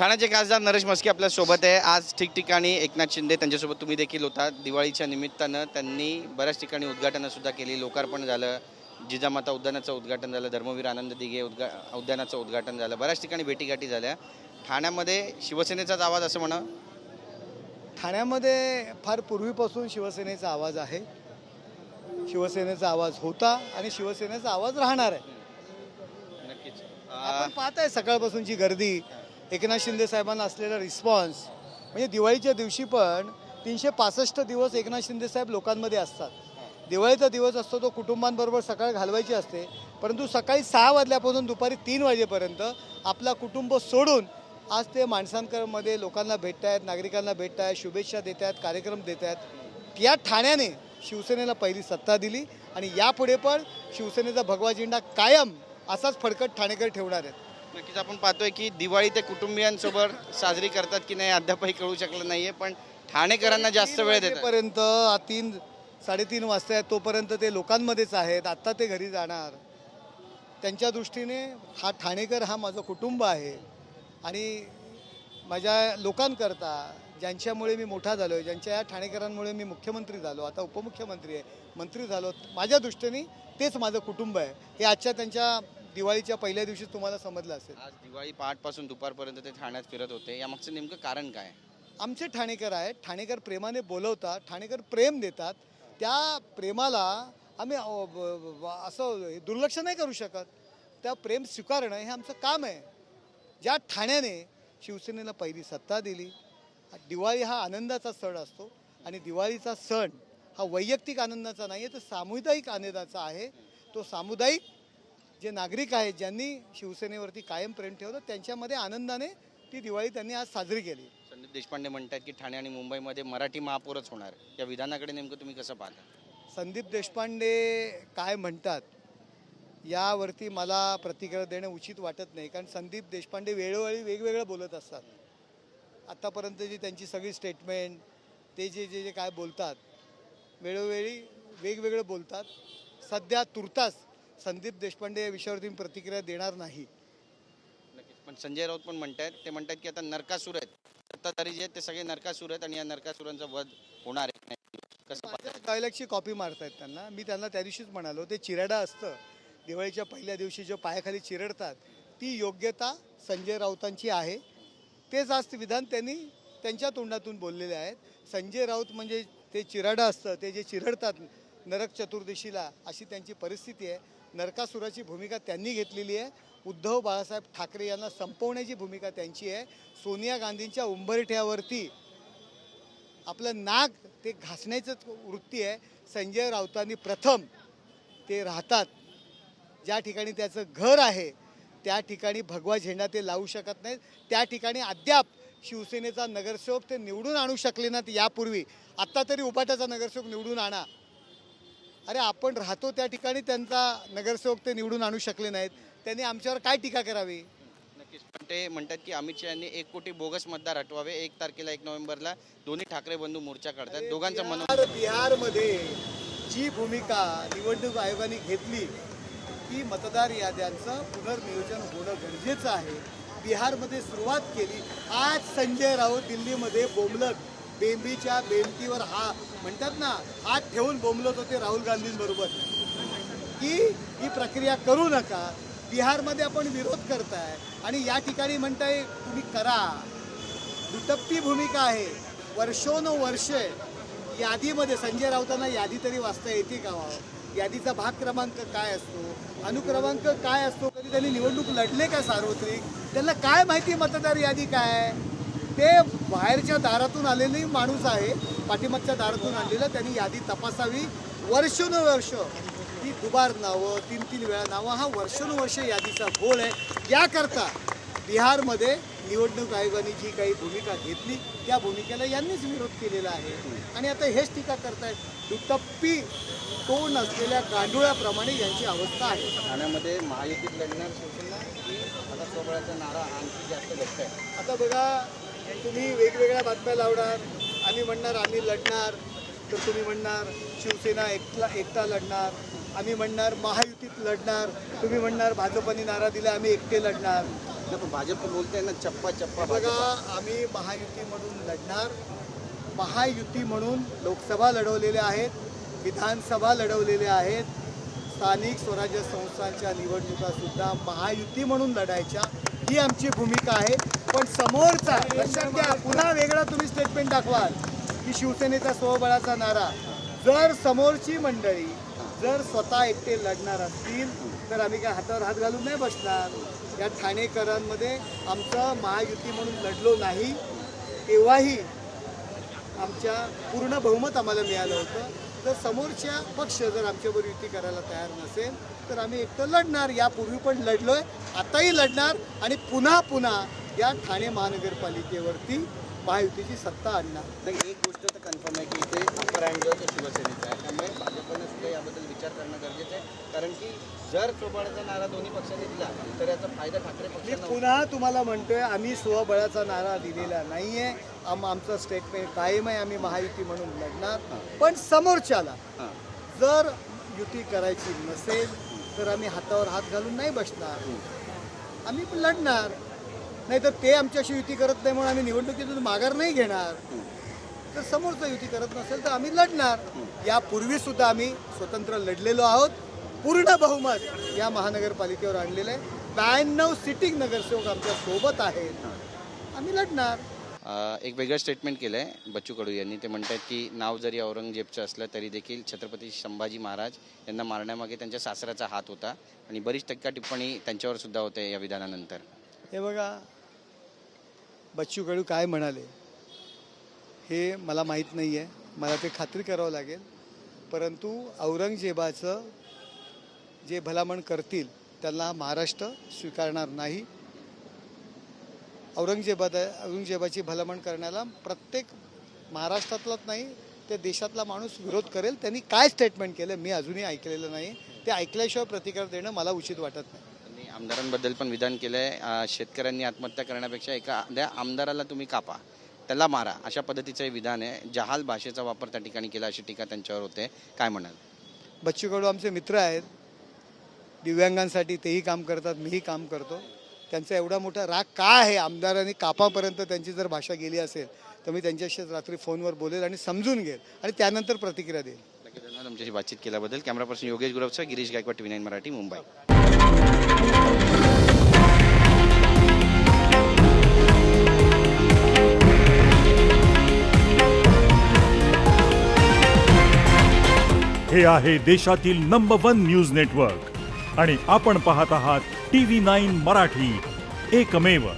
ठाण्याचे खासदार नरेश म्हस्के आपल्यासोबत आहे. आज ठिकठिकाणी एकनाथ शिंदे त्यांच्यासोबत तुम्ही देखील होता. दिवाळीच्या निमित्तानं त्यांनी बऱ्याच ठिकाणी उद्घाटनं सुद्धा केली. लोकार्पण झालं. जिजामाता उद्यानाचं उद्घाटन झालं. धर्मवीर आनंद दिघे उद्घा उद्यानाचं उद्घाटन झालं. बऱ्याच ठिकाणी भेटीगाठी झाल्या. ठाण्यामध्ये शिवसेनेचाच आवाज असं म्हणा. ठाण्यामध्ये फार पूर्वीपासून शिवसेनेचा आवाज आहे. शिवसेनेचा आवाज होता आणि शिवसेनेचा आवाज राहणार आहे. नक्कीच. आपण पाहत आहे सकाळपासूनची गर्दी. एकनाथ शिंदे साहेबांना असलेला रिस्पॉन्स म्हणजे दिवाळीच्या दिवशी पण तीनशे पासष्ट दिवस एकनाथ शिंदे साहेब लोकांमध्ये असतात. दिवाळीचा दिवस असतो तो कुटुंबांबरोबर सकाळ घालवायची असते परंतु सकाळी सहा वाजल्यापासून दुपारी तीन वाजेपर्यंत आपला कुटुंब सोडून आज ते माणसांमध्ये लोकांना भेटत आहेत नागरिकांना भेटत आहेत शुभेच्छा देत आहेत कार्यक्रम देत आहेत या ठाण्याने शिवसेनेला पहिली सत्ता दिली आणि यापुढे पण शिवसेनेचा भगवा झेंडा कायम असाच फडकट ठाणेकर ठेवणार आहेत. नक्कीच आपण पाहतोय की दिवाळी ते कुटुंबियांसोबत साजरी करतात की नाही अद्यापही कळू शकलं नाहीये पण ठाणेकरांना जास्त वेळ देतात. पर्यंत तीन साडेतीन वाजता आहेत तोपर्यंत ते लोकांमध्येच आहेत आत्ता ते घरी जाणार. त्यांच्या दृष्टीने हा ठाणेकर हा माझं कुटुंब आहे आणि माझ्या लोकांकरता ज्यांच्यामुळे मी मोठा झालो आहे ज्यांच्या या ठाणेकरांमुळे मी मुख्यमंत्री झालो आता उपमुख्यमंत्री आहे मंत्री झालो माझ्या दृष्टीने तेच माझं कुटुंब आहे. हे आजच्या त्यांच्या दिवाळीच्या पहिल्या दिवशी तुम्हाला समजलं असेल. आज दिवाळी पहाटपासून दुपारपर्यंत ते ठाण्यात फिरत होते. यामागचं नेमकं कारण काय? आमचे ठाणेकर आहेत. ठाणेकर प्रेमाने बोलवतात ठाणेकर प्रेम देतात. त्या प्रेमाला आम्ही अ, ब- ब- असं दुर्लक्ष नाही करू शकत. त्या प्रेम स्वीकारणं हे आमचं काम आहे. ज्या ठाण्याने शिवसेनेला पहिली सत्ता दिली दिवाळी हा आनंदाचा सण असतो आणि दिवाळीचा सण हा वैयक्तिक आनंदाचा नाही आहे तर सामुदायिक आनंदाचा आहे. तो सामुदायिक जे नागरिक आहेत ज्यांनी शिवसेनेवरती कायम प्रेम ठेवलं त्यांच्यामध्ये आनंदाने ती दिवाळी त्यांनी आज साजरी केली. संदीप देशपांडे म्हणतात की ठाणे आणि मुंबईमध्ये मराठी महापौरच होणार या विधानाकडे नेमकं तुम्ही कसं पाहता? संदीप देशपांडे काय म्हणतात यावरती मला प्रतिक्रिया देणं उचित वाटत नाही. कारण संदीप देशपांडे वेळोवेळी वेगवेगळं बोलत असतात. आत्तापर्यंत जी त्यांची सगळी स्टेटमेंट ते जे जे जे काय बोलतात वेळोवेळी वेगवेगळं बोलतात. सध्या तुर्तास संदीप देशपांडे या विषयावरती मी प्रतिक्रिया देणार नाही. नक्कीच. पण संजय राऊत पण म्हणतात ते म्हणतात की आता नरकासूर आहेत. सत्ताधारी जे आहेत ते सगळे नरकासूर आहेत आणि या नरकासुरांचा वध होणार आहे. कसं डायलॉगची कॉपी मारतायत त्यांना. मी त्यांना त्या दिवशीच म्हणालो ते चिराडा असतं. दिवाळीच्या पहिल्या दिवशी जो पायाखाली चिरडतात ती योग्यता संजय राऊतांची आहे. तेच आज विधान त्यांनी त्यांच्या तोंडातून बोललेले आहेत. संजय राऊत म्हणजे ते चिराडा असतं. ते जे चिरडतात नरक चतुर्दशीला अशी त्यांची परिस्थिती आहे. नरकासुराची भूमिका त्यांनी घेतलेली आहे. उद्धव बाळासाहेब ठाकरे यांना संपवण्याची भूमिका त्यांची आहे. सोनिया गांधींच्या उंबरठ्यावरती आपलं नाक ते घासण्याचंच वृत्ती आहे. संजय राऊतांनी प्रथम ते राहतात. ज्या ठिकाणी त्याचं घर आहे त्या ठिकाणी भगवा झेंडा ते लावू शकत नाहीत. त्या ठिकाणी अद्याप शिवसेनेचा नगरसेवक ते निवडून आणू शकले नाहीत यापूर्वी. आत्ता तरी उपाटाचा नगरसेवक निवडून आणा. अरे आपण राहतो त्या ठिकाणी त्यांचा नगरसेवक ते निवडून आणू शकले नाहीत. त्यांनी आमच्यावर काय टीका करावी? नक्कीच. पण ते म्हणतात की अमित शहा यांनी एक कोटी बोगस मतदार हटवावे. एक तारखेला एक नोव्हेंबरला दोन्ही ठाकरे बंधू मोर्चा काढतात. दोघांचं मन बिहार बिहारमध्ये जी भूमिका निवडणूक आयोगाने घेतली ती मतदार याद्यांचं पुनर्नियोजन होणं गरजेचं आहे. बिहारमध्ये सुरुवात केली आज संजय राऊत दिल्लीमध्ये बोंबलत. बेंबीच्या बेंबीवर हा म्हणतात ना हात ठेवून बोंबलत होते राहुल गांधींबरोबर. की ही प्रक्रिया करू नका. बिहारमध्ये आपण विरोध करताय आणि या ठिकाणी म्हणताय तुम्ही करा. दुटप्पी भूमिका आहे. वर्षोनवर्ष यादीमध्ये संजय राऊतांना यादी तरी वाचता येते का वा यादीचा भाग क्रमांक काय असतो? अनुक्रमांक काय असतो? कधी त्यांनी निवडणूक लढले का सार्वत्रिक? त्यांना काय माहिती मतदार यादी काय? ते बाहेरच्या दारातून आलेली माणूस आहे पाठीमागच्या दारातून आणलेलं त्यांनी यादी तपासावी. वर्षोनवर्ष ती दुबार नावं तीन तीन वेळा नावं हा वर्षोनुवर्ष यादीचा घोळ आहे. याकरता बिहारमध्ये निवडणूक आयोगाने जी काही भूमिका घेतली त्या भूमिकेला यांनीच विरोध केलेला आहे. आणि आता हेच टीका करतायत दुटप्पी तोंड असलेल्या गांडुळ्याप्रमाणे यांची अवस्था आहे. ठाण्यामध्ये महायुतीत लढणार शिवसेना की आता स्वबळाचा नारा आणखी जास्त व्यक्त आहे आता बघा तुम्ही वेगवेगळ्या बातम्या लावणार. आम्ही म्हणणार आम्ही लढणार. तर तुम्ही म्हणणार शिवसेना एकला एकटा लढणार. आम्ही म्हणणार महायुतीत लढणार. तुम्ही म्हणणार भाजपने नारा दिला आम्ही एकटे लढणार. पण भाजप बोलते ना चप्पा चप्पा बघा. आम्ही महायुतीमधून लढणार. महायुती म्हणून लोकसभा लढवलेल्या आहेत विधानसभा लढवलेल्या आहेत. स्थानिक स्वराज्य संस्थांच्या निवडणुका सुद्धा महायुती म्हणून लढायच्या. ही आमची भूमिका आहे. पण समोरचा लक्षात घ्या पुन्हा वेगळा तुम्ही स्टेटमेंट दाखवाल की शिवसेनेचा स्वबळाचा नारा. जर समोरची मंडळी जर स्वतः एकटे लढणार असतील तर आम्ही काय हातावर हात घालून नाही बसणार. या ठाणेकरांमध्ये आमचं महायुती म्हणून लढलो नाही तेव्हाही आमच्या पूर्ण बहुमत आम्हाला मिळालं होतं. तर समोरच्या पक्ष जर आमच्यावर युती करायला तयार नसेल तर आम्ही एकटं लढणार. यापूर्वी पण लढलोय आताही लढणार आणि पुन्हा पुन्हा या ठाणे महानगरपालिकेवरती महायुतीची सत्ता आणणार. नाही, एक गोष्ट तर कन्फर्म आहे की इथे अपर हँड जो शिवसेनेचा आहे. त्यामुळे भाजपनं सुद्धा याबद्दल विचार करणं गरजेचं आहे. कारण की जर सोबाळाचा नारा दोन्ही पक्षांनी दिला तर याचा फायदा ठाकरे मी होतो. पुन्हा तुम्हाला म्हणतोय आम्ही स्वबळाचा नारा दिलेला नाहीये. आम आमचं स्टेटमेंट कायम आहे आम्ही महायुती म्हणून लढणार. पण समोरच्याला हां. जर युती करायची नसेल तर आम्ही हातावर हात घालून नाही बसणार. आम्ही पण लढणार. नाही तर ते आमच्याशी युती करत नाही म्हणून आम्ही निवडणुकीतून माघार नाही घेणार. तर समोरचं युती करत नसेल तर आम्ही लढणार. यापूर्वी सुद्धा आम्ही स्वतंत्र लढलेलो आहोत. पूर्ण बहुमत या महानगरपालिकेवर आणलेलं आहे. ब्याण्णव सिटिंग नगरसेवक आमच्यासोबत आहेत. आम्ही लढणार. एक वेगळं स्टेटमेंट केलं आहे बच्चू कडू यांनी. ते म्हणतात की नाव जरी औरंगजेबचं असलं तरी देखील छत्रपती संभाजी महाराज यांना मारण्यामागे त्यांच्या सासऱ्याचा हात होता. आणि बरीच टीका टिप्पणी त्यांच्यावर सुद्धा होते या विधानानंतर. हे बघा बच्चू कडू काय म्हणाले? हे मला माहीत नाही आहे मला ते खात्री करावं लागेल. परंतु औरंगजेबाचं जे भलामण करतील त्यांना महाराष्ट्र स्वीकारणार नाही. औरंगजेबा औरंगजेबाची भलामण करण्याला प्रत्येक महाराष्ट्रातलाच नाही ते देशातला माणूस विरोध करेल. त्यांनी काय स्टेटमेंट केलं मी अजूनही ऐकलेलं नाही ते ऐकल्याशिवाय प्रतिकार देणं मला उचित वाटत नाही. आमदारांबद्दल पण विधान केलं आहे शेतकऱ्यांनी आत्महत्या करण्यापेक्षा एखाद्या आमदाराला तुम्ही कापा. त्याला मारा. अशा पद्धतीचं हे विधान आहे. जहाल भाषेचा वापर त्या ठिकाणी केला अशी टीका त्यांच्यावर होते. काय म्हणाल? बच्चू कडू आमचे मित्र आहेत. दिव्यांगांसाठी तेही काम करतात मीही काम करतो. त्यांचा एवढा मोठा राग का आहे? आमदारांनी कापापर्यंत त्यांची जर भाषा गेली असेल तर मी त्यांच्याशी रात्री फोनवर बोलेल आणि समजून घेईल आणि त्यानंतर प्रतिक्रिया देईल. धन्यवाद तुमच्याशी बातचीत केल्याबद्दल. कॅमेरा पर्सन योगेश गुरवचा गिरीश गायकवाड टी नाईन मराठी मुंबई. हे आहे देशातील नंबर वन न्यूज नेटवर्क आणि आपण पाहत आहात टी व्ही नाईन मराठी. एकमेव